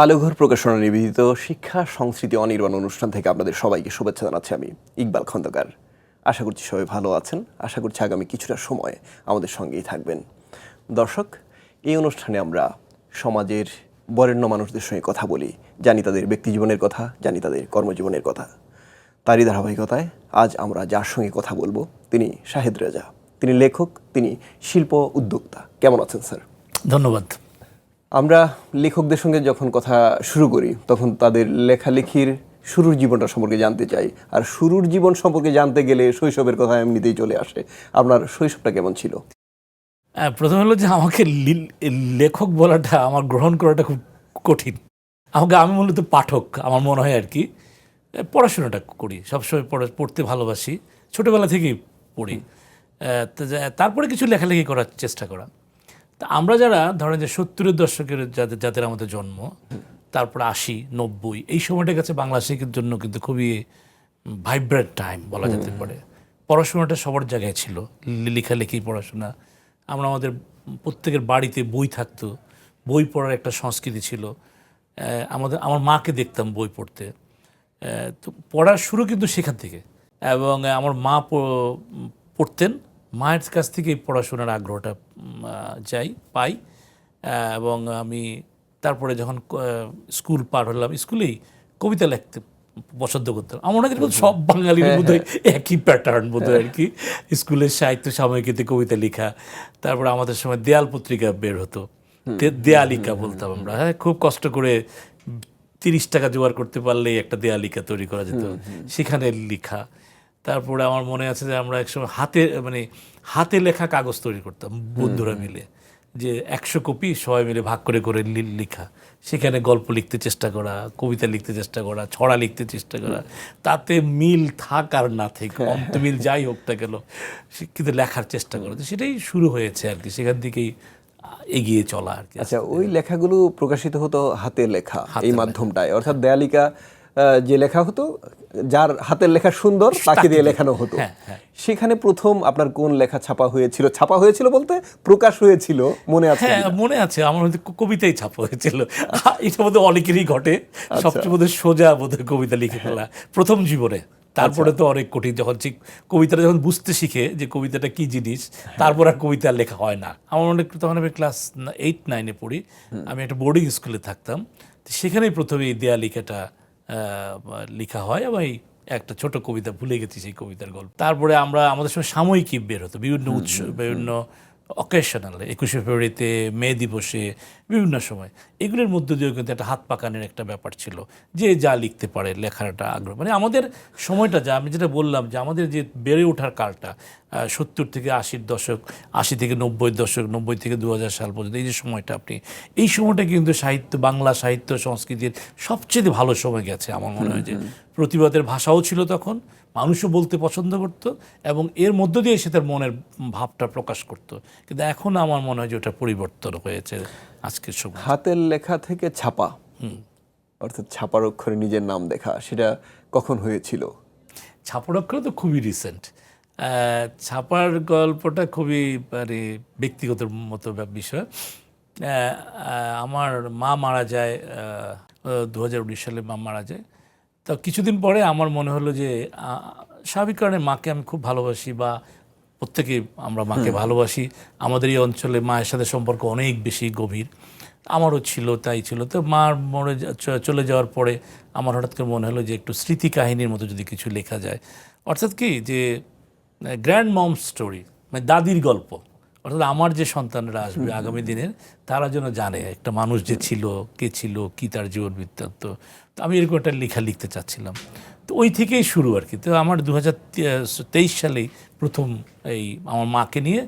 আলোঘর প্রকাশনা নিবেদিত শিক্ষা, সংস্কৃতি অনির্বাণ অনুষ্ঠান থেকে আপনাদের সবাইকে শুভেচ্ছা জানাচ্ছি আমি, ইকবাল খন্দকার। আশা করছি সবাই ভালো আছেন। আশা করছি আগামী কিছুটা সময় আমাদের সঙ্গেই থাকবেন। দর্শক, এই অনুষ্ঠানে আমরা সমাজের বরেণ্য মানুষদের সঙ্গে কথা বলি। জানি তাদের ব্যক্তিজীবনের কথা, জানি তাদের কর্মজীবনের কথা। তারই ধারাবাহিকতায় আজ আমরা যার সঙ্গে কথা বলব, তিনি শাহেদ রেজা। তিনি লেখক, তিনি শিল্প উদ্যোক্তা। কেমন আছেন, স্যার? ধন্যবাদ। আমরা লেখকদের সঙ্গে যখন কথা শুরু করি, তখন তাদের লেখালেখির শুরুর জীবনটা সম্পর্কে জানতে চাই। আর শুরুর জীবন সম্পর্কে জানতে গেলে শৈশবের কথা এমনিতেই চলে আসে। আপনার শৈশবটা কেমন ছিল? প্রথম হলো যে আমাকে লেখক বলাটা, আমার গ্রহণ করাটা খুব কঠিন। আমাকে আমি মূলত পাঠক, আমার মনে হয় আর কি। পড়াশোনাটা করি, সবসময় পড়া- পড়তে ভালোবাসি। ছোটোবেলা থেকেই পড়ি। তারপরে কিছু লেখালেখি করার চেষ্টা করা। তা আমরা যারা ধরেন যে সত্তরের দশকের যাদের যাদের আমাদের জন্ম তারপরে আশি নব্বই এই সময়টা কাছে বাংলা শেখার জন্য কিন্তু খুবই ভাইব্রেন্ট টাইম বলা যেতে পারে। পড়াশোনাটা সবার জায়গায় ছিল লেখালেখি পড়াশোনা। আমরা আমাদের প্রত্যেকের বাড়িতে বই থাকতো বই পড়ার একটা সংস্কৃতি ছিল। আমাদের আমার মাকে দেখতাম বই পড়তে। তো পড়ার শুরু কিন্তু সেখান থেকে। এবং আমার মা পড়তেন মায়ের কাছ থেকেই পড়াশোনার আগ্রহটা যাই পাই। এবং আমি তারপরে যখন স্কুল পার হলাম স্কুলেই কবিতা লিখতে পছন্দ করতাম। আমার মনে হয় সব বাঙালির মধ্যে একই প্যাটার্ন বোধ হয় আর কি। স্কুলের সাহিত্য সাময়িকীতে কবিতা লেখা তারপরে আমাদের সময় দেয়াল পত্রিকা বের হতো। দেয়ালিকা বলতাম আমরা। হ্যাঁ খুব কষ্ট করে তিরিশ টাকা জোগাড় করতে পারলেই একটা দেয়ালিকা তৈরি করা যেত। সেখানে লেখা। তারপরে আমার মনে আছে যে আমরা একসময় হাতে মানে হাতে লেখা কাগজ তৈরি করতাম বন্ধুরা মিলে। যে একশো কপি সবাই মিলে ভাগ করে করে লেখা। সেখানে গল্প লিখতে চেষ্টা করা কবিতা লিখতে চেষ্টা করা ছড়া লিখতে চেষ্টা করা। তাতে মিল থাক আর না থাক অন্তমিল যাই হোক না গেল কিন্তু লেখার চেষ্টা করা। সেটাই শুরু হয়েছে আর কি সেখান থেকেই এগিয়ে চলা আর কি। আচ্ছা ওই লেখাগুলো প্রকাশিত হতো হাতে লেখা এই মাধ্যমটায়। অর্থাৎ দেয়ালিকা যে লেখা হতো যার হাতের লেখা সুন্দর তাকে দিয়ে লেখানো হতো। হ্যাঁ, হ্যাঁ। সেখানে প্রথম আপনার কোন লেখা ছাপা হয়েছিল? ছাপা হয়েছিল বলতে প্রকাশ হয়েছিল মনে আছে হ্যাঁ মনে আছে আমার কবিতাই ছাপা হয়েছিল। এটা বোধহয় অনেকেরই ঘটে। সবচেয়ে বোধহয় সোজা বোধহয় কবিতা লিখে ফেলা। প্রথম জীবনে। তারপরে তো অনেক কঠিন যখন ঠিক কবিতাটা যখন বুঝতে শিখে যে কবিতাটা কি জিনিস তারপর আর কবিতা লেখা হয় না। আমার মনে হয় তখন আমি ক্লাস এইট নাইনে পড়ি। আমি একটা বোর্ডিং স্কুলে থাকতাম। সেখানেই প্রথমে এই দেয়ালিকাটা আহ, লেখা হয় এবং এই একটা ছোট কবিতা ভুলে গেছি সেই কবিতার গল্প। তারপরে আমরা আমাদের সময় সাময়িকী বের হতো বিভিন্ন উৎস বিভিন্ন অকেশনাল একুশে ফেব্রুয়ারিতে মে দিবসে বিভিন্ন সময়। এগুলোর মধ্যে দিয়েও কিন্তু একটা হাত পাকানের একটা ব্যাপার ছিল। যে যা লিখতে পারে লেখার একটা আগ্রহ। মানে আমাদের সময়টা যা আমি যেটা বললাম যে আমাদের যে বেড়ে ওঠার কালটা সত্তর থেকে আশির দশক আশি থেকে নব্বই দশক নব্বই থেকে দু হাজার সাল পর্যন্ত এই যে সময়টা আপনি এই সময়টা কিন্তু সাহিত্য বাংলা সাহিত্য সংস্কৃতির সবচেয়ে ভালো সময় গেছে আমার মনে হয় যে। প্রতিবাদের ভাষাও ছিল তখন মানুষও বলতে পছন্দ করত এবং এর মধ্য দিয়ে সে তার মনের ভাবটা প্রকাশ করত। কিন্তু এখন আমার মনে হয় যে ওটা পরিবর্তন হয়েছে আজকের সময়। হাতের লেখা থেকে ছাপা। অর্থাৎ ছাপার অক্ষরে নিজের নাম দেখা সেটা কখন হয়েছিল? ছাপার অক্ষর তো খুবই রিসেন্ট ছাপার গল্পটা খুবই মানে ব্যক্তিগত মতো বিষয়। আমার মা মারা যায় দু হাজার উনিশ সালে মা মারা যায়। তো কিছুদিন পরে আমার মনে হলো যে স্বাভাবিক কারণে মাকে আমি খুব ভালোবাসি বা প্রত্যেকে আমরা মাকে ভালোবাসি। আমাদের এই অঞ্চলে মায়ের সাথে সম্পর্ক অনেক বেশি গভীর। আমারও ছিল তাই ছিল। তো মার মরে চলে যাওয়ার পরে আমার হঠাৎ করে মনে হলো যে একটু স্মৃতি কাহিনীর মতো যদি কিছু লেখা যায়। অর্থাৎ কি যে গ্র্যান্ড মম স্টোরি মানে দাদির গল্প। অর্থাৎ আমার যে সন্তানরা আসবে আগামী দিনের তারা যেন জানে একটা মানুষ যে ছিল কে ছিল কি তার জীবন বৃত্তান্ত। তো আমি এরকম একটা লেখা লিখতে চাচ্ছিলাম। তো ওই থেকেই শুরু আর কি। তো আমার দু হাজার তেইশ সালেই প্রথম এই আমার মাকে নিয়ে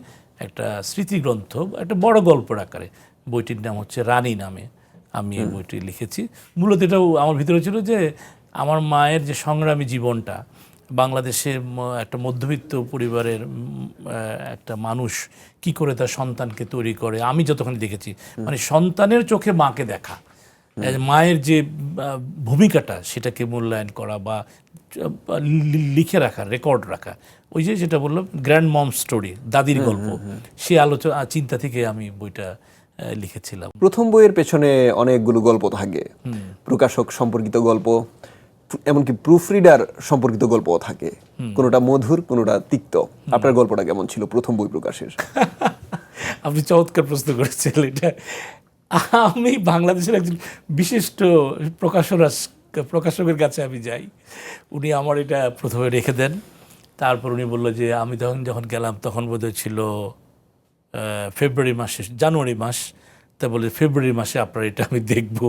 একটা স্মৃতিগ্রন্থ একটা বড় গল্পের আকারে। বইটির নাম হচ্ছে রানী নামে। আমি এই বইটি লিখেছি। মূলত এটাও আমার ভিতরে ছিল যে আমার মায়ের যে সংগ্রামী জীবনটা বাংলাদেশের একটা মধ্যবিত্ত পরিবারের একটা মানুষ কি করে তার সন্তানকে তৈরি করে? আমি যতক্ষণ দেখেছি মানে সন্তানের চোখে মাকে দেখা। মায়ের যে ভূমিকাটা সেটাকে মূল্যায়ন করা বা লিখে রাখা রেকর্ড রাখা ওই যে যেটা বললাম গ্র্যান্ড মম স্টোরি দাদির গল্প সে আলোচনা চিন্তা থেকে আমি বইটা লিখেছিলাম। প্রথম বইয়ের পেছনে অনেকগুলো গল্প থাকে। প্রকাশক সম্পর্কিত গল্প এমনকি প্রুফ রিডার সম্পর্কিত গল্পও থাকে। কোনোটা মধুর কোনোটা তিক্ত। আপনার গল্পটা কেমন ছিল? প্রথম বই প্রকাশের। আপনি চমৎকার প্রশ্ন করেছেন এটা। আমি বাংলাদেশের একজন বিশিষ্ট প্রকাশনা প্রকাশকের কাছে আমি যাই। উনি আমার এটা প্রথমে রেখে দেন। তারপর উনি বলল যে আমি তখন যখন গেলাম তখন বোধহয় ছিল ফেব্রুয়ারি মাসে জানুয়ারি মাস। তা বলে, ফেব্রুয়ারি মাসে আপনার এটা আমি দেখব।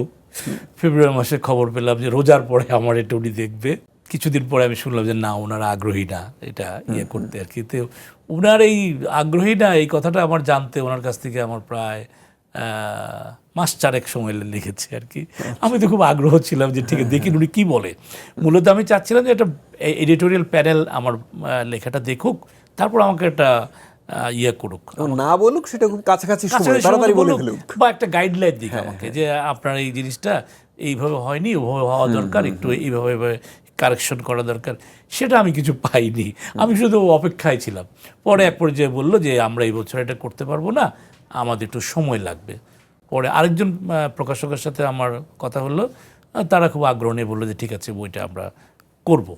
ফেব্রুয়ারি মাসে খবর পেলাম যে রোজার পরে আমার এটা উনি দেখবে। কিছুদিন পরে আমি শুনলাম যে না ওনারা আগ্রহী না এটা ইয়ে করতে আর কি। তো ওনার এই আগ্রহী না, এই কথাটা আমার জানতে ওনার কাছ থেকে আমার প্রায় মাস চারেক সময় লিখেছে আর কি। আমি তো খুব আগ্রহ ছিলাম যে ঠিক দেখি উনি কী বলে। মূলত আমি চাচ্ছিলাম যে একটা এডিটোরিয়াল প্যানেল আমার লেখাটা দেখুক, তারপর আমাকে একটা ইয়ে করুক। না বলুক সেটা খুব কাছাকাছি তাড়াতাড়ি বলে ফেলুক। বা একটা গাইডলাইন দিক হ্যাঁ, আমাকে যে আপনার এই জিনিসটা এইভাবে হয়নি ওভাবে হওয়া দরকার একটু এইভাবে কারেকশন করা দরকার সেটা আমি কিছু পাইনি। আমি শুধু অপেক্ষায় ছিলাম। পরে এক পর্যায়ে বলল যে আমরা এই বছর এটা করতে পারব না আমাদের একটু সময় লাগবে। পরে আরেকজন প্রকাশকের সাথে আমার কথা হলো তারা খুব আগ্রহ নিয়ে বলল যে ঠিক আছে বইটা আমরা করব।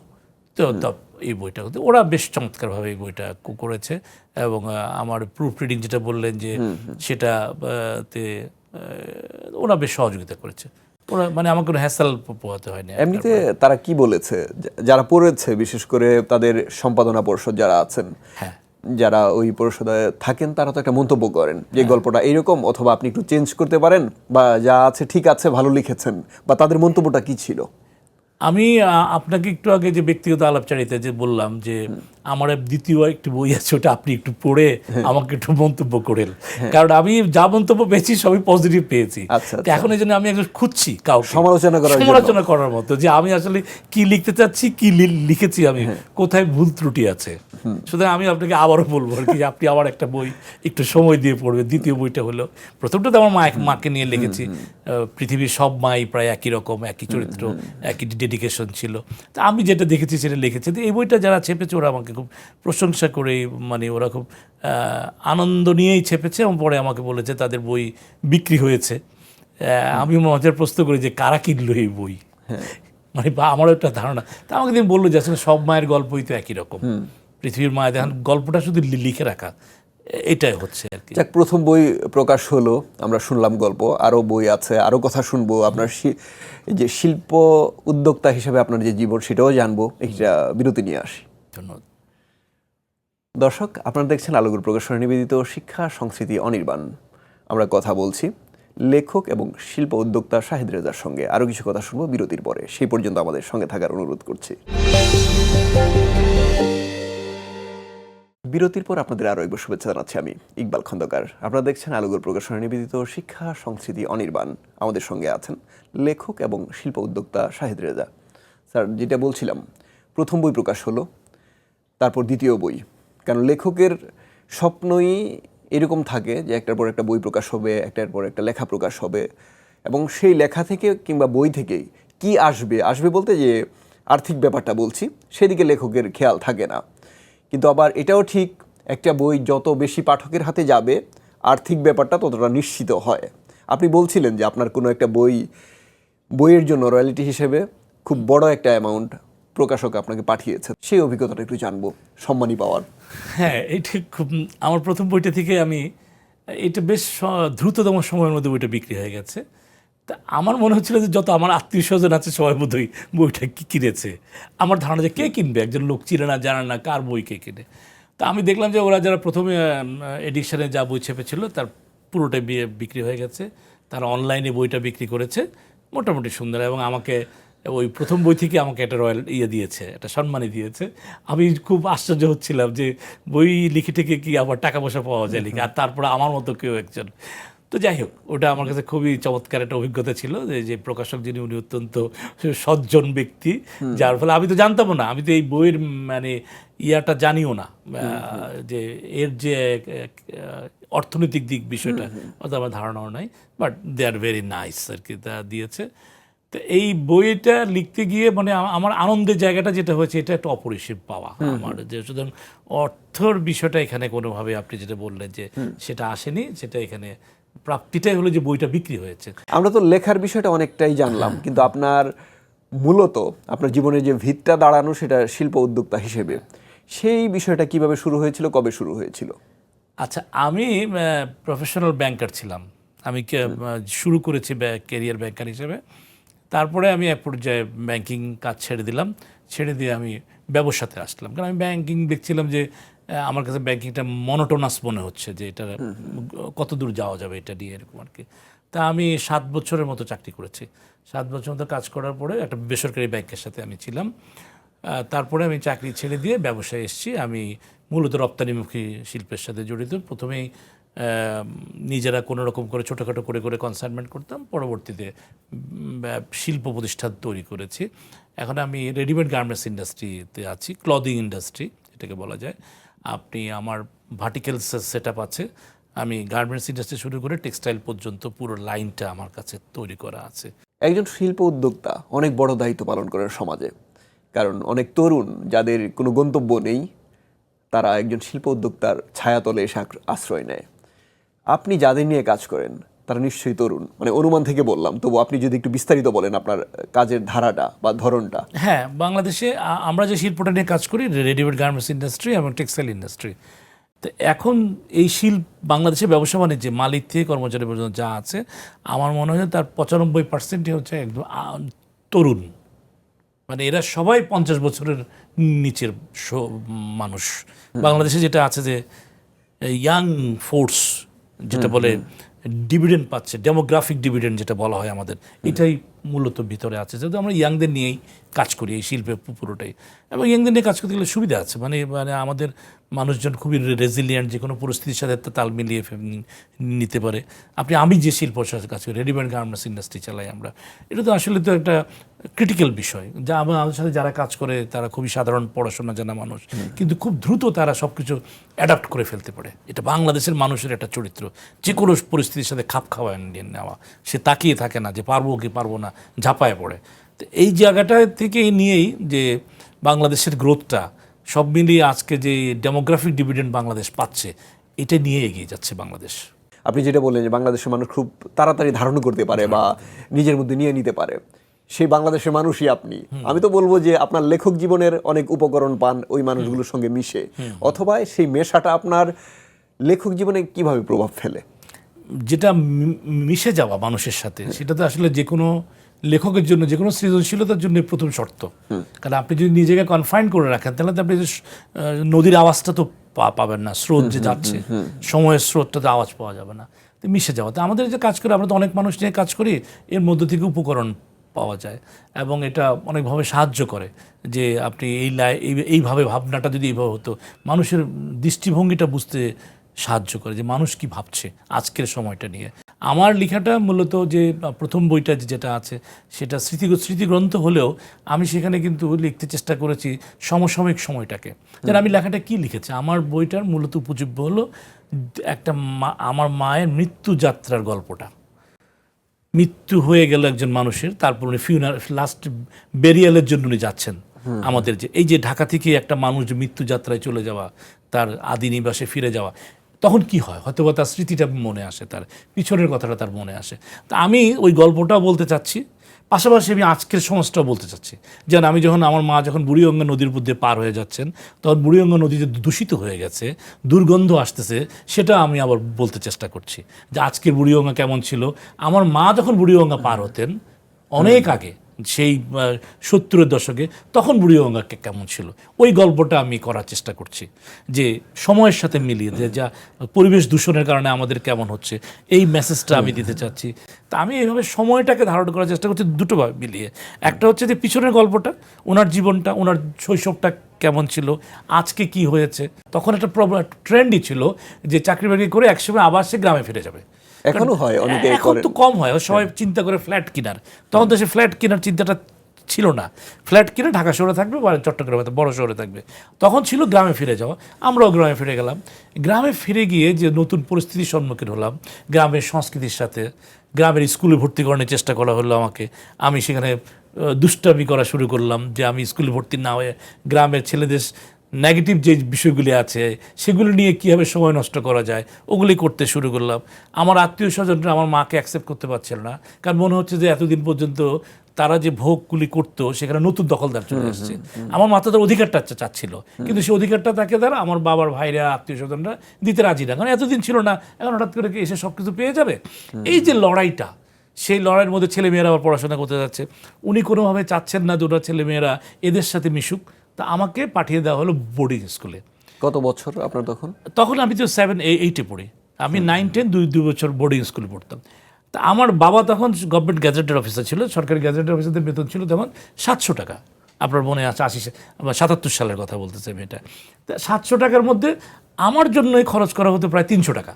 তা- এই বইটা ওরা বেশ চমৎকারভাবে এই বইটা করেছে এবং আমার প্রুফ রিডিং যেটা বললেন যে সেটা তে ওরা বেশ সহযোগিতা করেছে। ওরা মানে আমার কোনো হ্যাসাল পোহাতে হয়নি এমনিতে তারা কি বলেছে? যারা পড়েছে বিশেষ করে তাদের সম্পাদনা পরিষদ যারা আছেন হ্যাঁ। যারা ওই পরিষদে থাকেন তারা তো একটা মন্তব্য করেন যে হ্যাঁ। গল্পটা এইরকম অথবা আপনি একটু চেঞ্জ করতে পারেন বা যা আছে ঠিক আছে ভালো লিখেছেন বা তাদের মন্তব্যটা কি ছিল? আমি আপনাকে একটু আগে যে ব্যক্তিগত আলাপচারিতা যে বললাম যে আমার দ্বিতীয় একটি বই আছে ওটা আপনি একটু পড়ে হ্যাঁ। আমাকে একটু মন্তব্য করেন। কারণ আমি যা মন্তব্য পেয়েছি সবই পজিটিভ পেয়েছি। আচ্ছা, এখন এই জন্য আমি একজন খুঁজছি কাউকে। সমালোচনা করার সমালোচনা করার মতো যে আমি আসলে কি লিখতে চাচ্ছি কি লিখেছি আমি হ্যাঁ। কোথায় ভুল ত্রুটি আছে। সুতরাং আমি আপনাকে আবারও বলব আর কি আপনি আবার একটা বই একটু সময় দিয়ে পড়বেন। দ্বিতীয় বইটা হলো প্রথমটা তো আমার মা মাকে নিয়ে লিখেছি। পৃথিবীর সব মাই প্রায় একই রকম একই চরিত্র একই ডেডিকেশন ছিল। তা আমি যেটা দেখেছি সেটা লিখেছি। তো এই বইটা যারা ছেপেছে ওরা আমাকে খুব প্রশংসা করে মানে ওরা খুব আনন্দ নিয়েই ছেপেছে এবং পরে আমাকে বলেছে তাদের বই বিক্রি হয়েছে। আমি মজার প্রশ্ন করি যে কারা কিনলো এই বই? মানে বা আমারও একটা ধারণা। তা আমাকে দিন বলল যে আসলে সব মায়ের গল্পই তো একই রকম। পৃথিবীর মায়ের দেখেন গল্পটা শুধু লিখে রাখা। এটাই হচ্ছে আর কি। যাক প্রথম বই প্রকাশ হলো আমরা শুনলাম গল্প আরও বই আছে আরও কথা শুনব। আপনার যে শিল্প উদ্যোক্তা হিসেবে আপনার যে জীবন সেটাও জানব। এটা বিরতি নিয়ে আসি। ধন্যবাদ। দর্শক আপনারা দেখছেন আলোগুর প্রকাশনা নিবেদিত শিক্ষা সংস্কৃতি অনির্বাণ। আমরা কথা বলছি লেখক এবং শিল্প উদ্যোক্তা শাহিদ রেজার সঙ্গে। আরও কিছু কথা শুনব বিরতির পরে। সেই পর্যন্ত আমাদের সঙ্গে থাকার অনুরোধ করছি। বিরতির পর আপনাদের আরও একবার শুভেচ্ছা জানাচ্ছি আমি ইকবাল খন্দকার। আপনারা দেখছেন আলোগুর প্রকাশনা নিবেদিত শিক্ষা, সংস্কৃতি, অনির্বাণ। আমাদের সঙ্গে আছেন লেখক এবং শিল্প উদ্যোক্তা শাহিদ রেজা। স্যার, যেটা বলছিলাম, প্রথম বই প্রকাশ হলো, তারপর দ্বিতীয় বই। কারণ লেখকের স্বপ্নই এরকম থাকে যে একটার পর একটা বই প্রকাশ হবে, একটার পর একটা লেখা প্রকাশ হবে। এবং সেই লেখা থেকে কিংবা বই থেকেই কি আসবে? আসবে বলতে যে আর্থিক ব্যাপারটা বলছি, সেদিকে লেখকের খেয়াল থাকে না। কিন্তু আবার এটাও ঠিক, একটা বই যত বেশি পাঠকের হাতে যাবে, আর্থিক ব্যাপারটা ততটা নিশ্চিত হয়। আপনি বলছিলেন যে আপনার কোনো একটা বই, বইয়ের জন্য রয়্যালিটি হিসেবে খুব বড় একটা অ্যামাউন্ট প্রকাশক আপনাকে পাঠিয়েছে। সেই অভিজ্ঞতাটা একটু জানব সম্মানী পাওয়ার। হ্যাঁ এটা খুব, আমার প্রথম বইটা থেকে আমি, এটা বেশ দ্রুততম সময়ের মধ্যে বইটা বিক্রি হয়ে গেছে। তা আমার মনে হচ্ছিল যে যত আমার আত্মীয় স্বজন আছে সবাই বোধহয় বইটা কিনেছে। আমার ধারণা যে কে কিনবে? একজন লোক চিনে না, জানে না কার বই কে কিনে। তা আমি দেখলাম যে ওরা যারা প্রথমে এডিকশানে যা বই ছেপেছিল, তার পুরোটাই বিক্রি হয়ে গেছে। তারা অনলাইনে বইটা বিক্রি করেছে। মোটামুটি সুন্দর এবং আমাকে ওই প্রথম বই থেকে আমাকে একটা রয়্যাল ইয়ে দিয়েছে, একটা সম্মানই দিয়েছে। আমি খুব আশ্চর্য হচ্ছিলাম যে বই লিখে থেকে কি আবার টাকা পয়সা পাওয়া যায় লিখে। আর তারপরে আমার মতো কেউ একজন তো যাই হোক ওটা আমার কাছে খুবই চমৎকার একটা অভিজ্ঞতা ছিল যে যে প্রকাশক যিনি উনি অত্যন্ত সজ্জন ব্যক্তি যার ফলে আমি তো জানতামও না আমি তো এই বইয়ের মানে ইয়াটা জানিও না যে এর যে অর্থনৈতিক দিক বিষয়টা অত আমার ধারণাও নাই but they are very nice আর কি তা দিয়েছে। তো এই বইটা লিখতে গিয়ে মানে আমার আনন্দের জায়গাটা যেটা হয়েছে এটা একটা অপরিসীম পাওয়া আমার যে সুতরাং অর্থর বিষয়টা এখানে কোনোভাবে আপনি যেটা বললেন যে সেটা আসেনি সেটা এখানে প্রাপ্তিটাই হলো যে বইটা বিক্রি হয়েছে। আমরা তো লেখার বিষয়টা অনেকটাই জানলাম কিন্তু আপনার মূলত আপনার জীবনের যে ভিতটা দাঁড়ানো সেটা শিল্প উদ্যোক্তা হিসেবে সেই বিষয়টা কীভাবে শুরু হয়েছিল কবে শুরু হয়েছিল? আচ্ছা আমি প্রফেশনাল ব্যাংকার ছিলাম। আমি শুরু করেছি ক্যারিয়ার ব্যাংকার হিসেবে। তারপরে আমি এক পর্যায়ে ব্যাংকিং কাজ ছেড়ে দিলাম। ছেড়ে দিয়ে আমি ব্যবসাতে আসলাম। কারণ আমি ব্যাংকিং দেখছিলাম যে আমার কাছে ব্যাংকিংটা মনোটোনাস মনে হচ্ছে যে এটা কত দূর যাওয়া যাবে এটা নিয়ে এরকম আর কি। তা আমি সাত বছরের মতো চাকরি করেছি। সাত বছর মতো কাজ করার পরে একটা বেসরকারি ব্যাংকের সাথে আমি ছিলাম। তারপরে আমি চাকরি ছেড়ে দিয়ে ব্যবসায় এসেছি। আমি মূলত রপ্তানিমুখী শিল্পের সাথে জড়িত। প্রথমেই নিজেরা কোনো রকম করে ছোটোখাটো করে করে কনসাইনমেন্ট করতাম। পরবর্তীতে শিল্প প্রতিষ্ঠান তৈরি করেছি। এখন আমি রেডিমেড গার্মেন্টস ইন্ডাস্ট্রিতে আছি ক্লদিং ইন্ডাস্ট্রি এটাকে বলা যায়। আপনি আমার ভার্টিক্যাল সেট আপ আছে। আমি গার্মেন্টস ইন্ডাস্ট্রি শুরু করে টেক্সটাইল পর্যন্ত পুরো লাইনটা আমার কাছে তৈরি করা আছে। একজন শিল্প উদ্যোক্তা অনেক বড় দায়িত্ব পালন করেন সমাজে। কারণ অনেক তরুণ যাদের কোনো গন্তব্য নেই, তারা একজন শিল্প উদ্যোক্তার ছায়াতলে এসে আশ্রয় নেয়। আপনি যাদের নিয়ে কাজ করেন তারা নিশ্চয়ই তরুণ। মানে অনুমান থেকে বললাম। তবু আপনি যদি একটু বিস্তারিত বলেন আপনার কাজের ধারাটা বা ধরনটা। হ্যাঁ বাংলাদেশে আমরা যে শিল্পটা নিয়ে কাজ করি রেডিমেড গার্মেন্টস ইন্ডাস্ট্রি এবং টেক্সটাইল ইন্ডাস্ট্রি তো এখন এই শিল্প বাংলাদেশে ব্যবসা বাণিজ্যে মালিক থেকে কর্মচারী পর্যন্ত যা আছে আমার মনে হয় তার পঁচানব্বই পার্সেন্টই হচ্ছে একদম তরুণ। মানে এরা সবাই পঞ্চাশ বছরের নিচের মানুষ। বাংলাদেশে যেটা আছে যে ইয়াং ফোর্স যেটা বলে ডিভিডেন্ড পাচ্ছে ডেমোগ্রাফিক ডিভিডেন্ড যেটা বলা হয় আমাদের এটাই মূলত ভিতরে আছে। যেহেতু আমরা ইয়াংদের নিয়েই কাজ করি এই শিল্পে পুরোটাই। এবং ইয়াংদের নিয়ে কাজ করতে গেলে সুবিধা আছে মানে মানে আমাদের মানুষজন খুবই রেজিলিয়েন্ট যে কোনো পরিস্থিতির সাথে একটা তাল মিলিয়ে নিতে পারে। আপনি আমি যে শিল্পের সাথে কাজ করি রেডিমেড গার্মেন্টস ইন্ডাস্ট্রি চালাই আমরা। এটা তো আসলে তো একটা ক্রিটিক্যাল বিষয়। যা আমার আমাদের সাথে যারা কাজ করে তারা খুবই সাধারণ পড়াশোনা জানা মানুষ। কিন্তু খুব দ্রুত তারা সব কিছু অ্যাডাপ্ট করে ফেলতে পারে। এটা বাংলাদেশের মানুষের একটা চরিত্র। যে কোনো পরিস্থিতির সাথে খাপ খাওয়া নেওয়া। সে তাকিয়ে থাকে না যে পারব কি পারব না ঝাঁপায় পড়ে। তো এই জায়গাটা থেকে নিয়েই যে বাংলাদেশের গ্রোথটা সব মিলিয়ে আজকে যে ডেমোগ্রাফিক ডিভিডেন্ড বাংলাদেশ পাচ্ছে এটা নিয়ে এগিয়ে যাচ্ছে বাংলাদেশ। আপনি যেটা বললেন যে বাংলাদেশের মানুষ খুব তাড়াতাড়ি ধারণ করতে পারে বা নিজের মধ্যে নিয়ে নিতে পারে। সেই বাংলাদেশের মানুষই আপনি। আমি তো বলব যে আপনার লেখক জীবনের অনেক উপকরণ পান ওই মানুষগুলোর সঙ্গে মিশে। অথবা সেই মেশাটা আপনার লেখক জীবনে কীভাবে প্রভাব ফেলে? যেটা মিশে যাওয়া মানুষের সাথে সেটা তো আসলে যে কোনো লেখকের জন্য যে কোনো সৃজনশীলতার জন্য প্রথম শর্ত। কারণ আপনি যদি নিজেকে কনফাইন করে রাখেন তাহলে তো আপনি নদীর আওয়াজটা তো পাবেন না স্রোত যে যাচ্ছে সময়ের স্রোতটা তো আওয়াজ পাওয়া যাবে না। তো মিশে যাওয়া। তো আমাদের যে কাজ করে আমরা তো অনেক মানুষ নিয়ে কাজ করি এর মধ্য থেকে উপকরণ পাওয়া যায় এবং এটা অনেকভাবে সাহায্য করে যে আপনি এই লাই এইভাবে ভাবনাটা যদি এইভাবে হতো মানুষের দৃষ্টিভঙ্গিটা বুঝতে সাহায্য করে যে মানুষ কি ভাবছে আজকের সময়টা নিয়ে। আমার লেখাটা মূলত যে প্রথম বইটা যেটা আছে সেটা স্মৃতি স্মৃতিগ্রন্থ হলেও আমি সেখানে কিন্তু লিখতে চেষ্টা করেছি সমসাময়িক সময়টাকে। যেন আমি লেখাটা কি লিখেছি? আমার বইটার মূলত উপজীব্য হলো একটা মা- আমার মায়ের মৃত্যু যাত্রার গল্পটা। মৃত্যু হয়ে গেল একজন মানুষের তারপর উনি ফিউনার লাস্ট বেরিয়ালের জন্য উনি যাচ্ছেন আমাদের যে এই যে ঢাকা থেকে একটা মানুষ মৃত্যু যাত্রায় চলে যাওয়া তার আদি নিবাসে ফিরে যাওয়া তখন কি হয়? হয়তো বা তার স্মৃতিটা মনে আসে তার পিছনের কথাটা তার মনে আসে। তা আমি ওই গল্পটাও বলতে চাচ্ছি পাশাপাশি আমি আজকের সমাজটাও বলতে চাচ্ছি। যেন আমি যখন আমার মা যখন বুড়িগঙ্গা নদীর মধ্যে পার হয়ে যাচ্ছেন তখন বুড়িগঙ্গা নদী যে দূষিত হয়ে গেছে দুর্গন্ধ আসতেছে সেটা আমি আবার বলতে চেষ্টা করছি। যে আজকের বুড়িগঙ্গা কেমন ছিল? আমার মা যখন বুড়িগঙ্গা পার হতেন অনেক আগে সেই সত্তরের দশকে তখন বুড়িগঙ্গা কেমন ছিল? ওই গল্পটা আমি করার চেষ্টা করছি যে সময়ের সাথে মিলিয়ে যে যা পরিবেশ দূষণের কারণে আমাদের কেমন হচ্ছে এই মেসেজটা আমি দিতে চাচ্ছি। তা আমি এইভাবে সময়টাকে ধারণ করার চেষ্টা করছি দুটোভাবে মিলিয়ে। একটা হচ্ছে যে পিছনের গল্পটা ওনার জীবনটা ওনার শৈশবটা কেমন ছিল আজকে কি হয়েছে তখন একটা প্রবলেম ট্রেন্ডই ছিল যে চাকরি বাকরি করে একসময় আবার সে গ্রামে ফিরে যাবে। এখনও হয় অনেকে এখন তো কম হয় সবাই চিন্তা করে ফ্ল্যাট কেনার। তখন তো সে ফ্ল্যাট কেনার চিন্তাটা ছিল না। ফ্ল্যাট কিনে ঢাকা শহরে থাকবে বা চট্টগ্রামে বড় শহরে থাকবে। তখন ছিল গ্রামে ফিরে যাওয়া আমরাও গ্রামে ফিরে গেলাম। গ্রামে ফিরে গিয়ে যে নতুন পরিস্থিতির সম্মুখীন হলাম গ্রামের সংস্কৃতির সাথে গ্রামের স্কুলে ভর্তি করানোর চেষ্টা করা হলো আমাকে। আমি সেখানে দুষ্টামি করা শুরু করলাম যে আমি স্কুলে ভর্তি না হয়ে গ্রামের ছেলেদের নেগেটিভ যে বিষয়গুলি আছে সেগুলো নিয়ে কীভাবে সময় নষ্ট করা যায় ওগুলি করতে শুরু করলাম। আমার আত্মীয় স্বজনরা আমার মাকে অ্যাকসেপ্ট করতে পারছিল না কারণ মনে হচ্ছে যে এতদিন পর্যন্ত তারা যে ভোগগুলি করতো সেখানে নতুন দখলদার চলে আসছে আমার মা তাদের অধিকারটা চাচ্ছিল কিন্তু সেই অধিকারটা তাকে তারা আমার বাবার ভাইরা আত্মীয় স্বজনরা দিতে রাজি না। কারণ এতদিন ছিল না এখন হঠাৎ করে কি এসে সব কিছু পেয়ে যাবে? এই যে লড়াইটা সেই লড়াইয়ের মধ্যে ছেলেমেয়েরা আবার পড়াশোনা করতে যাচ্ছে। উনি কোনোভাবে চাচ্ছেন না দুটো ছেলেমেয়েরা এদের সাথে মিশুক তা আমাকে পাঠিয়ে দেওয়া হলো বোর্ডিং স্কুলে কত বছর আপনার তখন? তখন আমি তো সেভেন এইটে পড়ি। আমি নাইন টেন দুই দুই বছর বোর্ডিং স্কুলে পড়তাম। তা আমার বাবা তখন গভর্নমেন্ট গ্যাজেটের অফিসার ছিল সরকারি গ্যাজেটের অফিসারদের বেতন ছিল তখন সাতশো টাকা। আপনার মনে আছে আশি সাতাত্তর সালের কথা বলতেছে আমি এটা। তা সাতশো টাকার মধ্যে আমার জন্যই খরচ করা হতো প্রায় তিনশো টাকা।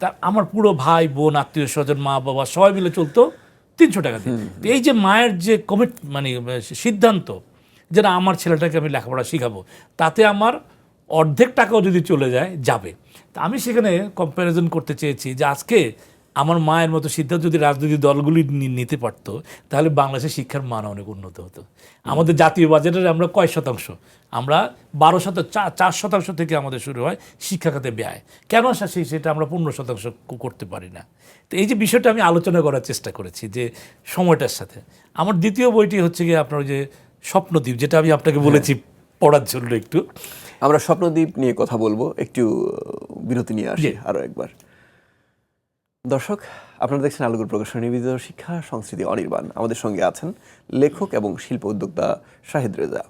তা আমার পুরো ভাই বোন আত্মীয় স্বজন মা বাবা সবাই মিলে চলতো তিনশো টাকা দিয়ে। এই যে মায়ের যে কমিট মানে সিদ্ধান্ত যে না আমার ছেলেটাকে আমি লেখাপড়া শিখাবো। তাতে আমার অর্ধেক টাকাও যদি চলে যায়, যাবে। তা আমি সেখানে কম্প্যারিজন করতে চেয়েছি যে আজকে আমার মায়ের মতো সিদ্ধান্ত যদি রাজনৈতিক দলগুলি নিতে পারতো, তাহলে বাংলাদেশের শিক্ষার মান অনেক উন্নত হতো। আমাদের জাতীয় বাজেটের আমরা কয় শতাংশ? আমরা বারো শতাংশ চার শতাংশ থেকে আমাদের শুরু হয় শিক্ষা খাতে ব্যয়। কেন সেই সেটা আমরা পনেরো শতাংশ করতে পারি না? তো এই যে বিষয়টা আমি আলোচনা করার চেষ্টা করেছি যে সময়টার সাথে। আমার দ্বিতীয় বইটি হচ্ছে গিয়ে আপনার যে স্বপ্নদ্বীপ যেটা আমি আপনাকে বলেছি পড়ার জন্য একটু। আমরা স্বপ্নদ্বীপ নিয়ে কথা বলব একটু বিরতি নিয়ে আসি আরও একবার। দর্শক আপনারা দেখছেন আলোকুর প্রকাশনী নিবেদিত শিক্ষা সংস্কৃতি অনির্বাণ। আমাদের সঙ্গে আছেন লেখক এবং শিল্প উদ্যোক্তা শাহিদ রেজা।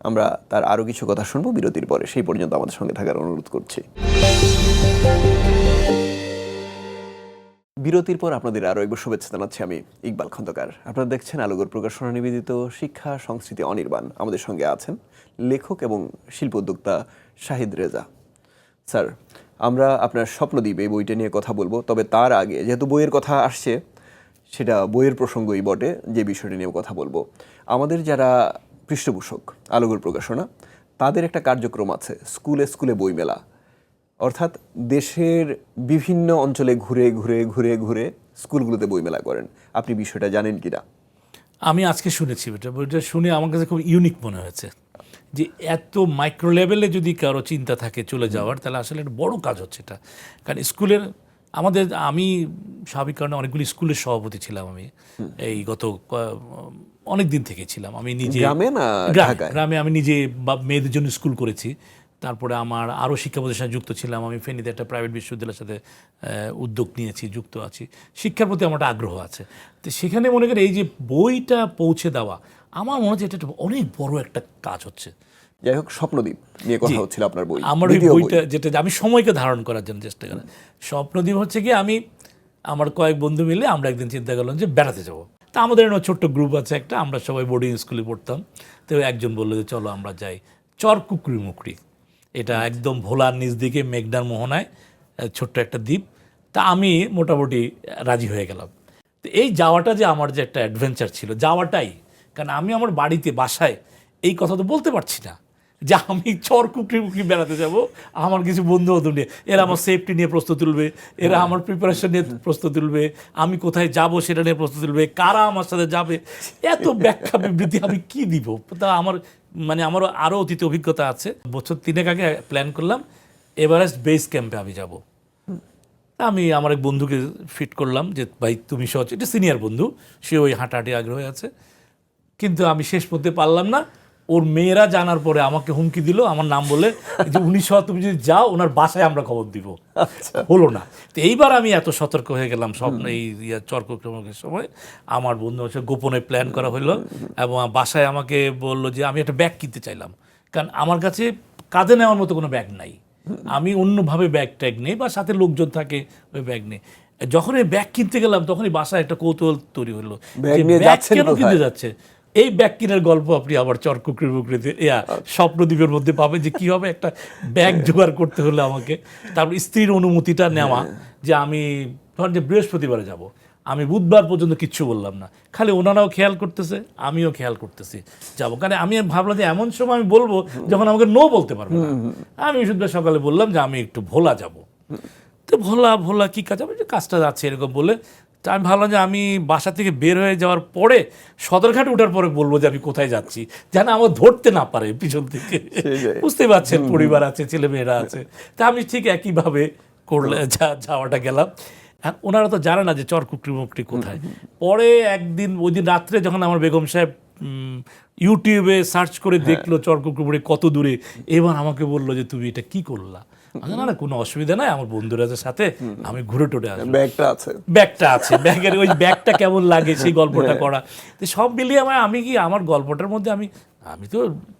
আমরা তার আরও কিছু কথা শুনব বিরতির পরে সেই পর্যন্ত আমাদের সঙ্গে থাকার অনুরোধ করছি। বিরতির পর আপনাদের আরও একবার শুভেচ্ছা জানাচ্ছি আমি ইকবাল খন্দকার। আপনারা দেখছেন আলোগর প্রকাশনা নিবেদিত শিক্ষা, সংস্কৃতি, অনির্বাণ। আমাদের সঙ্গে আছেন লেখক এবং শিল্প উদ্যোক্তা শাহিদ রেজা। স্যার, আমরা আপনার স্বপ্নদ্বীপ এই বইটা নিয়ে কথা বলব, তবে তার আগে যেহেতু বইয়ের কথা আসছে, সেটা বইয়ের প্রসঙ্গই বটে, যে বিষয়টি নিয়ে কথা বলব। আমাদের যারা পৃষ্ঠপোষক আলোগর প্রকাশনা, তাদের একটা কার্যক্রম আছে, স্কুলে স্কুলে বইমেলা। অর্থাৎ দেশের বিভিন্ন অঞ্চলে ঘুরে ঘুরে ঘুরে ঘুরে স্কুলগুলোতে বইমেলা করেন। আপনি বিষয়টা জানেন কিনা? আমি আজকে শুনেছি এটা। বইটা শুনে আমার কাছে খুব ইউনিক মনে হয়েছে যে এত মাইক্রো লেভেলে যদি কারও চিন্তা থাকে চলে যাওয়ার তাহলে আসলে একটা বড় কাজ হচ্ছে এটা। কারণ স্কুলের আমাদের আমি স্বাভাবিক কারণে অনেকগুলি স্কুলের সভাপতি ছিলাম আমি। এই গত অনেক দিন থেকে ছিলাম। আমি নিজে গ্রামে না গ্রামে আমি নিজে বা- মেয়েদের জন্য স্কুল করেছি। তারপরে আমার আরও শিক্ষা প্রতিষ্ঠানে যুক্ত ছিলাম। আমি ফেনীতে একটা প্রাইভেট বিশ্ববিদ্যালয়ের সাথে উদ্যোগ নিয়েছি যুক্ত আছি। শিক্ষার প্রতি আমার একটা আগ্রহ আছে। তো সেখানে মনে করি এই যে বইটা পৌঁছে দেওয়া আমার মনে হচ্ছে এটা অনেক বড় একটা কাজ হচ্ছে। যাই হোক স্বপ্নদ্বীপ নিয়ে কথা হচ্ছিল আপনার বই। আমার ওই বইটা যেটা আমি সময়কে ধারণ করার জন্য চেষ্টা করি। স্বপ্নদ্বীপ হচ্ছে কি আমি আমার কয়েক বন্ধু মিলে আমরা একদিন চিন্তা করলাম যে বেড়াতে যাব। তা আমাদের এরকম ছোট্ট গ্রুপ আছে একটা আমরা সবাই বোর্ডিং স্কুলে পড়তাম। তো একজন বলল যে চলো আমরা যাই। চর কুকরি মুকরি। এটা একদম ভোলার নিচ দিকে মেঘনার মোহনায় ছোট্ট একটা দ্বীপ। তা আমি মোটামুটি রাজি হয়ে গেলাম। তো এই যাওয়াটা যে আমার যে একটা অ্যাডভেঞ্চার ছিল, যাওয়াটাই। কারণ আমি আমার বাড়িতে, বাসায় এই কথা তো বলতে পারছি না। যে আমি চর কুকরি মুকরি বেড়াতে যাব আমার কিছু বন্ধু বান্ধব নিয়ে। এরা আমার সেফটি নিয়ে প্রশ্ন তুলবে এরা আমার প্রিপারেশন নিয়ে প্রশ্ন তুলবে আমি কোথায় যাব সেটা নিয়ে প্রশ্ন তুলবে কারা আমার সাথে যাবে এত ব্যাখ্যা বিবৃতি আমি কি দিব? তা আমার মানে আমারও আরও অতীত অভিজ্ঞতা আছে। বছর তিনেক আগে প্ল্যান করলাম এভারেস্ট বেস ক্যাম্পে আমি যাব। আমি আমার এক বন্ধুকে ফিট করলাম যে ভাই তুমি সহজ এটা সিনিয়র বন্ধু সে ওই হাঁটাহাঁটি আগ্রহ আছে। কিন্তু আমি শেষ মধ্যে পারলাম না। ওর মেয়েরা জানার পরে আমাকে হুমকি দিল আমার নাম বলে যে উনি সহ তুমি যদি যাও ওনার বাসায় আমরা খবর দিব। হলো না। তো এইবার আমি এত সতর্ক হয়ে গেলাম স্বপ্ন এই চর্কক্রমের সময়। আমার বন্ধু হচ্ছে গোপনে প্ল্যান করা হলো এবং বাসায় আমাকে বলল যে আমি একটা ব্যাগ কিনতে চাইলাম। কারণ আমার কাছে কাঁধে নেওয়ার মতো কোনো ব্যাগ নাই। আমি অন্যভাবে ব্যাগ ট্যাগ নেই বা সাথে লোকজন থাকে ওই ব্যাগ নেই। যখন এই ব্যাগ কিনতে গেলাম তখনই বাসায় একটা কৌতূহল তৈরি হলো ব্যাগ কেন কিনতে যাচ্ছে? এই ব্যাগ কিনার গল্প আপনি আবার চরকুকরির বুকরিতে ইয়া স্বপ্নদ্বীপের মধ্যে পাবেন যে কীভাবে একটা ব্যাগ জোগাড় করতে হলো আমাকে। তারপর স্ত্রীর অনুমতিটা নেওয়া যে আমি ধরেন যে বৃহস্পতিবারে যাব আমি বুধবার পর্যন্ত কিচ্ছু বললাম না। খালি ওনারাও খেয়াল করতেছে আমিও খেয়াল করতেছি যাব। কারণ আমি ভাবলাম যে এমন সময় আমি বলব যখন আমাকে নো বলতে পারব না। আমি শুধু সকালে বললাম যে আমি একটু ভোলা যাব। তো ভোলা ভোলা কি কাজ? হবে যে কাজটা যাচ্ছে এরকম বলে তা আমি ভাবলাম যে আমি বাসা থেকে বের হয়ে যাওয়ার পরে সদরঘাট ওঠার পরে বলব যে আমি কোথায় যাচ্ছি যেন আমার ধরতে না পারে পিছন থেকে। বুঝতে পারছেন পরিবার আছে ছেলে মেয়েরা আছে। তা আমি ঠিক একইভাবে করলে যা- যাওয়াটা গেলাম। ওনারা তো জানে না যে চরকুকরি মুকরি কোথায়। পরে একদিন ওই দিন রাত্রে যখন আমার বেগম সাহেব ইউটিউবে সার্চ করে দেখল চরকুকরি কত দূরে এবার আমাকে বলল যে তুমি এটা কি করলা? না না কোনো অসুবিধা নাই আমার বন্ধুরা সাথে আমি ঘুরে টুরে আসব। ব্যাগটা আছে। ব্যাগটা আছে ব্যাগের ওই ব্যাগটা কেমন লাগে সেই গল্পটা করা। তো সব মিলিয়ে আমার আমি কি আমার গল্পটার মধ্যে আমি আমি তো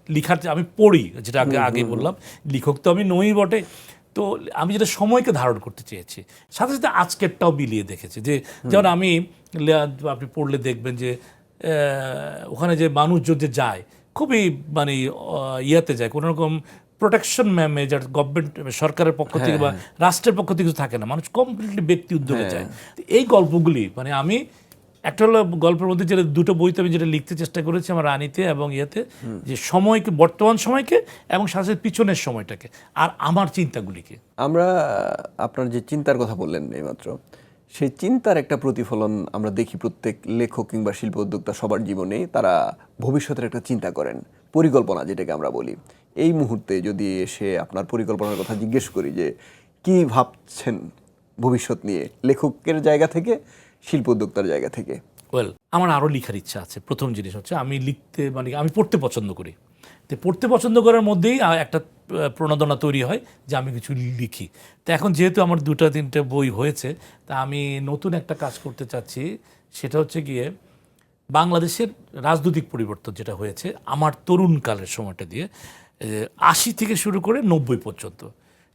লিখার আমি পড়ি যেটা আগে আগে বললাম। লেখক তো আমি নই বটে। তো আমি যেটা সময়কে ধারণ করতে চেয়েছি সাথে সাথে আজকেরটাও মিলিয়ে দেখেছি যে যেমন আমি আপনি পড়লে দেখবেন যে আহ, ওখানে যে মানুষজন যে যায় খুবই মানে ইয়াতে যায় কোনো রকম প্রোটেকশন মেজার গভর্নমেন্ট সরকারের পক্ষ থেকে বা রাষ্ট্রের পক্ষ থেকে কিছু থাকে না। মানুষ কমপ্লিটলি ব্যক্তি উদ্যোগে যায়। এই গল্পগুলি মানে আমি একটা হলো গল্পের মধ্যে যেটা দুটো বইতে আমি যেটা লিখতে চেষ্টা করেছি আমার রানীতে এবং ইয়েতে যে সময়কে বর্তমান সময়কে এবং সাথে সাথে পিছনের সময়টাকে আর আমার চিন্তাগুলিকে। আমরা আপনার যে চিন্তার কথা বললেন এইমাত্র সেই চিন্তার একটা প্রতিফলন আমরা দেখি প্রত্যেক লেখক কিংবা শিল্প উদ্যোক্তা সবার জীবনে তারা ভবিষ্যতের একটা চিন্তা করেন, পরিকল্পনা যেটাকে আমরা বলি। এই মুহূর্তে যদি এসে আপনার পরিকল্পনার কথা জিজ্ঞেস করি যে, কি ভাবছেন ভবিষ্যৎ নিয়ে? লেখকের জায়গা থেকে, শিল্প উদ্যোক্তার জায়গা থেকে? ওয়েল আমার আরও লেখার ইচ্ছা আছে। প্রথম জিনিস হচ্ছে আমি লিখতে মানে আমি পড়তে পছন্দ করি। তো পড়তে পছন্দ করার মধ্যেই একটা প্রণোদনা তৈরি হয় যে আমি কিছু লিখি। তো এখন যেহেতু আমার দুটো তিনটে বই হয়েছে তা আমি নতুন একটা কাজ করতে চাচ্ছি। সেটা হচ্ছে গিয়ে বাংলাদেশের রাজনৈতিক পরিবর্তন যেটা হয়েছে আমার তরুণকালের সময়টা দিয়ে আশি থেকে শুরু করে নব্বই পর্যন্ত।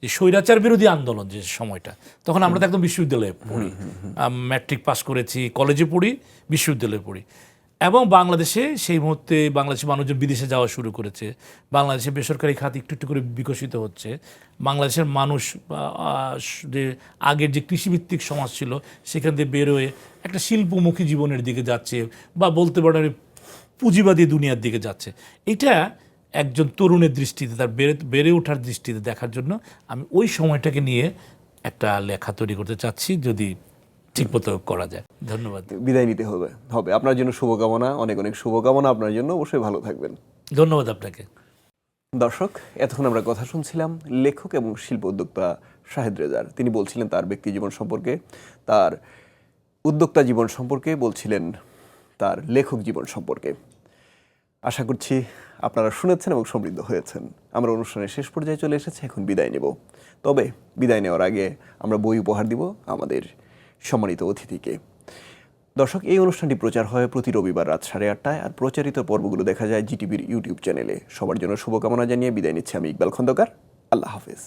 যে স্বৈরাচার বিরোধী আন্দোলন যে সময়টা তখন আমরা তো একদম বিশ্ববিদ্যালয়ে পড়ি। ম্যাট্রিক পাস করেছি কলেজে পড়ি বিশ্ববিদ্যালয়ে পড়ি। এবং বাংলাদেশে সেই মুহূর্তে বাংলাদেশের মানুষজন বিদেশে যাওয়া শুরু করেছে। বাংলাদেশে বেসরকারি খাত একটু একটু করে বিকশিত হচ্ছে। বাংলাদেশের মানুষ যে আগের যে কৃষিভিত্তিক সমাজ ছিল, সেখান থেকে বেরোয় একটা শিল্পমুখী জীবনের দিকে যাচ্ছে বা বলতে পারেন পুঁজিবাদী দুনিয়ার দিকে যাচ্ছে। এটা একজন তরুণের দৃষ্টিতে, তার বেড়ে বেড়ে ওঠার দৃষ্টিতে দেখার জন্য আমি ওই সময়টাকে নিয়ে একটা লেখা তৈরি করতে চাচ্ছি। যদি ঠিকমতো করা যায়। ধন্যবাদ। বিদায় নিতে হবে হবে। আপনার জন্য শুভকামনা অনেক অনেক শুভকামনা। আপনার জন্য অবশ্যই ভালো থাকবেন। ধন্যবাদ আপনাকে। দর্শক এতক্ষণ আমরা কথা শুনছিলাম লেখক এবং শিল্প উদ্যোক্তা শাহেদ রেজার। তিনি বলছিলেন তার ব্যক্তি জীবন সম্পর্কে তার উদ্যোক্তা জীবন সম্পর্কে বলছিলেন তার লেখক জীবন সম্পর্কে। আশা করছি আপনারা শুনেছেন এবং সমৃদ্ধ হয়েছেন। আমরা অনুষ্ঠানের শেষ পর্যায়ে চলে এসেছি এখন বিদায় নেব। তবে বিদায় নেওয়ার আগে আমরা বই উপহার দিব আমাদের সম্মানিত অতিথিকে। দর্শক, এই অনুষ্ঠানটি প্রচার হয় প্রতি রবিবার রাত সাড়ে আটটায় আর প্রচারিত পর্বগুলো দেখা যায় জিটিভির ইউটিউব চ্যানেলে। সবার জন্য শুভকামনা জানিয়ে বিদায় নিচ্ছে আমি ইকবাল খন্দকার। আল্লাহ হাফেজ।